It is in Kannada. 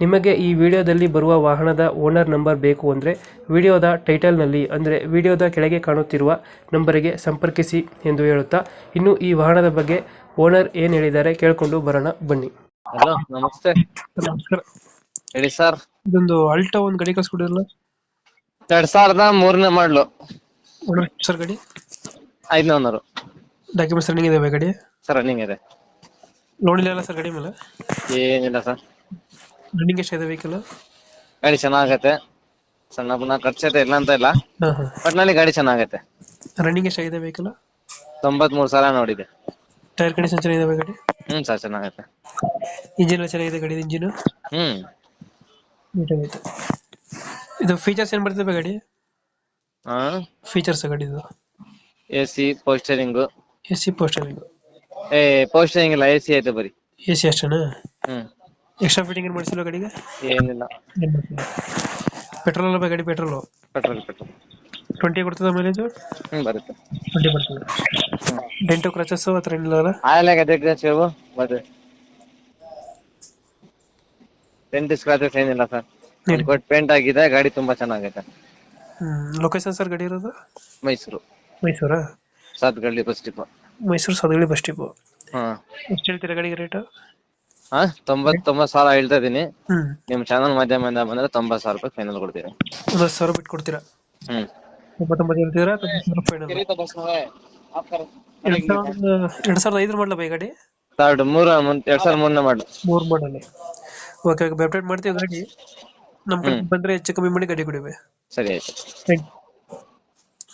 ನಿಮಗೆ ಈ ವಿಡಿಯೋದಲ್ಲಿ ಬರುವ ವಾಹನದ ಓನರ್ ನಂಬರ್ ಬೇಕು ಅಂದರೆ ವಿಡಿಯೋದ ಟೈಟಲ್ನಲ್ಲಿ ಅಂದರೆ ವಿಡಿಯೋದ ಕೆಳಗೆ ಕಾಣುತ್ತಿರುವ ನಂಬರಿಗೆ ಸಂಪರ್ಕಿಸಿ ಎಂದು ಹೇಳುತ್ತಾ ಇನ್ನು ಈ ವಾಹನದ ಬಗ್ಗೆ ಓನರ್ ಏನು ಹೇಳಿದ್ದಾರೆ ಕೇಳಿಕೊಂಡು ಬರೋಣ ಬನ್ನಿ. ಹಲೋ ನಮಸ್ತೆ. ನಮಸ್ಕಾರ. ಹೇಳಿ ಸರ್. ಇದೊಂದು ಅಲ್ಟೋ ಒಂದು ಗಡಿ ಕಳ್ಸ್ಕೊಡಿರಲ್ಲ? ಎರಡ್ ಸಾವಿರದ ಮೂರನೇ ಮಾಡ್ಲು. ಓನರ್ ಸರ್ ಗಾಡಿ? ಐದ್ನೂರು ಡಾಕ್ಯುಮೆಂಟ್ಸ್ ರನ್ನಿಂಗ್ ಇದಾವೆ ಗಾಡಿ? ಸರ್ ರನ್ನಿಂಗ್ ಇದೆ. ಲೋನ್ ಇಲ್ಲ ಸರ್ ಗಾಡಿ ಮೇಲೆ? ಏನಿಲ್ಲ ಸರ್. ರನ್ನಿಂಗ್ ಎಷ್ಟಿದೆ ವೆಹಿಕಲ್ ಗಾಡಿ ಚೆನ್ನಾಗತ್ತೆ ಸಣ್ಣ ಪುಣ್ಣ ಖರ್ಚೈತೆ ಇಲ್ಲ ಅಂತ ಇಲ್ಲ. ಹಾಂ ಹಾಂ. ಒಟ್ನಲ್ಲಿ ಗಾಡಿ ಚೆನ್ನಾಗತ್ತೆ ರನ್ನಿಂಗ್ ಎಷ್ಟಾಗಿದೆ ವೆಹಿಕಲ್ ತೊಂಬತ್ಮೂರು ಸಲ ನೋಡಿದೆ. ಟೈರ್ ಕಂಡೀಷನ್ ಚೆನ್ನಾಗಿದೆ ಗಾಡಿ? ಹ್ಮ್ ಸರ್ ಚೆನ್ನಾಗತ್ತೆ ಇಂಜಿನ್ ಎಲ್ಲ ಚೆನ್ನಾಗಿದೆ ಗಾಡಿ ಇಂಜಿನ್ ಹ್ಮ್. ನೀಟಾಗೈತೆ ಇದು ಫೀಚರ್ಸ್ ಏನು ಬರ್ತದೆ ಗಾಡಿ? ಹಾ ಫೀಚರ್ಸ್ ಗಾಡಿದು A C power steering A C power steering A power steering ಇಲ್ಲ ಎ ಸಿ ಐತೆ ಬರೀ. ಎ ಸಿ ಅಷ್ಟೇನಾ? ಹ್ಮ್. ಎಕ್ಸ್ಟ್ರಾ ಫಿಟ್ಟಿಂಗ್ ಏನು ಮಾಡಿಸಿಲ್ಲ ಗಾಡಿಗೆ? ಏನಿಲ್ಲ. ಪೆಟ್ರೋಲ್ ಅಲ್ಲ ಗಾಡಿ ಪೆಟ್ರೋಲು? Petrol petrol. ಟ್ವೆಂಟಿ ಕೊಡ್ತದ ಮೈಲೇಜು ಹ್ಮ್ ಬರುತ್ತೆ. ಟ್ವೆಂಟಿ ಬರ್ತದೆ ಡೆಂಟು ಕ್ರಚಸ್ ಹತ್ರ ಏನಿಲ್ಲ ಅಲ್ಲ? ಆಯಿಲ್ ಆಗೈತೆ ಸೇವು ಮತ್ತೆ ಪೇಂಟ್ ಸ್ಕ್ರಾಚಸ್ ಏನಿಲ್ಲ ಸರ್ ಬಟ್ ಕೊಟ್ಟು ಪೇಂಟ್ ಆಗಿದೆ ಗಾಡಿ ತುಂಬಾ ಚೆನ್ನಾಗೈತೆ. ಲೊಕೇಶನ್ ಸರ್ ಗಾಡಿ ಇರೋದು? Mysuru. ಮೈಸೂರಾ? Sathagalli bus depot. Mysuru Sadagalli bus depot. ಹಾ. ಎಷ್ಟು ಹೇಳ್ತೀರಾ ಗಾಡಿಗೆ ರೇಟು ಹಾ ತೊಂಬತ್ ತೊಂಬತ್ ಸಾವಿರ ಹೇಳ್ತಾ ಇದೀನಿ ನಿಮ್ ಚಾನಲ್ ಮಾಧ್ಯಮದಿಂದ ಬಂದ್ರೆ ತೊಂಬತ್ ಸಾವಿರ ರೂಪಾಯಿ ಫೈನಲ್ ಕೊಡ್ತೀನಿ ಒಂದು ಹತ್ತು ಸಾವಿರ ಬಿಟ್ಟು ಕೊಡ್ತೀರಾ? ಹ್ಮ್. ಇಪ್ಪತ್ತೊಂಬತ್ತು ಹೇಳ್ತೀರಾ? ಫೈನಲ್ ಎರಡು ಸಾವಿರದ ಎರಡು ಸಾವಿರದ ಐದು ಮಾಡಲ ಬೈ ಗಾಡಿ? ಥರ್ಡ್ ಮೂರ ಎರಡ್ ಸಾವಿರದ ಮೂರನೇ ಮಾಡ್ಲು. ಮೂರು ಮಾಡಲಿ. ಓಕೆ ಓಕೆ ಅಪ್ಡೇಟ್ ಮಾಡ್ತೀವಿ ಗಾಡಿ. ನಮ್ಮ ಬಂದ್ರೆ ಬಂದರೆ ಹೆಚ್ಚು ಕಮ್ಮಿ ಮಾಡಿ ಗಾಡಿ ಕೊಡಿ ಬೈ. ಸರಿ ಆಯ್ತು. Thank you